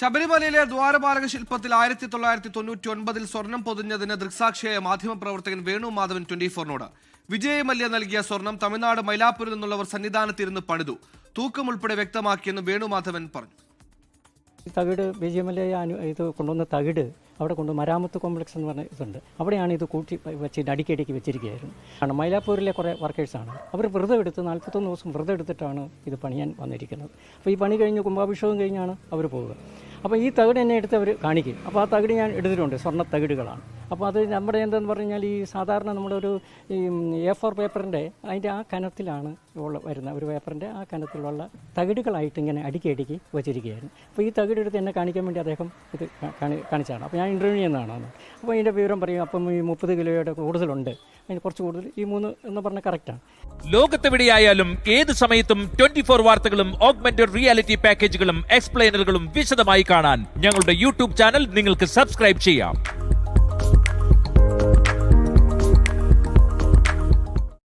ശബരിമലയിലെ ദ്വാരപാലക ശില്പത്തിൽ ആയിരത്തി തൊള്ളായിരത്തി തൊണ്ണൂറ്റി ഒൻപതിൽ സ്വർണം പൊതിഞ്ഞതിന് ദൃക്സാക്ഷിയായ മാധ്യമപ്രവർത്തകൻ വേണു മാധവൻ ട്വന്റി ഫോറിനോട്. വിജയ് മല്യ നൽകിയ സ്വർണം തമിഴ്നാട് മൈലാപ്പൂരിൽ നിന്നുള്ളവർ സന്നിധാനത്തിരുന്ന് പണിതു. തൂക്കം ഉൾപ്പെടെ വ്യക്തമാക്കിയെന്ന് വേണു മാധവൻ പറഞ്ഞു. തകിട് വിജയമല്യ ഇത് കൊണ്ടുവന്ന തകിട് അവിടെ കൊണ്ട് മരാമത്ത് കോംപ്ലക്സ് എന്ന് പറഞ്ഞ ഇതുണ്ട്. അവിടെയാണ് ഇത് കൂട്ടി വെച്ചിട്ട് അടിക്കടിക്ക് വെച്ചിരിക്കുകയായിരുന്നു. ആണ് മൈലാപ്പൂരിലെ കുറേ വർക്കേഴ്സാണ്. അവർ വ്രതം എടുത്ത് നാൽപ്പത്തൊന്ന് ദിവസം വ്രതം എടുത്തിട്ടാണ് ഇത് പണിയാൻ വന്നിരിക്കുന്നത്. അപ്പോൾ ഈ പണി കഴിഞ്ഞ് കുംഭാഭിഷേകം കഴിഞ്ഞാണ് അവർ പോവുക. അപ്പോൾ ഈ തകിട് എന്നെ എടുത്ത് അവർ കാണിക്കും. അപ്പോൾ ആ തകിട് ഞാൻ എടുത്തിട്ടുണ്ട്. സ്വർണ തകിടുകളാണ്. അപ്പോൾ അത് നമ്മുടെ എന്തെന്ന് പറഞ്ഞു കഴിഞ്ഞാൽ ഈ സാധാരണ നമ്മുടെ ഒരു ഈ എ ഫോർ പേപ്പറിന്റെ അതിന്റെ ആ കനത്തിലാണ് ഉള്ള വരുന്ന ഒരു പേപ്പറിന്റെ ആ കനത്തിലുള്ള തകിടുകളായിട്ട് ഇങ്ങനെ അടുക്കി അടുക്കി വെച്ചിരിക്കുകയായിരുന്നു അപ്പോൾ ഈ തകിടെടുത്ത് എന്നെ കാണിക്കാൻ വേണ്ടി അദ്ദേഹം ഇത് കാണിച്ചതാണ്. അപ്പോൾ ഞാൻ ഇന്റർവ്യൂ ചെയ്യുന്നതാണ്. അപ്പോൾ ഇതിന്റെ വിവരം പറയും. അപ്പം ഈ മുപ്പത് കിലോയുടെ കൂടുതലുണ്ട്. അതിന് കുറച്ച് കൂടുതൽ. ഈ മൂന്ന് എന്ന് പറഞ്ഞാൽ കറക്റ്റാണ് ലോകത്തെവിടെയായാലും ഏത് സമയത്തും ട്വന്റി ഫോർ വാർത്തകളും ഓഗ്മെന്റഡ് റിയാലിറ്റി പാക്കേജുകളും എക്സ്പ്ലെയിനറുകളും വിശദമായി കാണാൻ ഞങ്ങളുടെ യൂട്യൂബ് ചാനൽ നിങ്ങൾക്ക് സബ്സ്ക്രൈബ് ചെയ്യാം.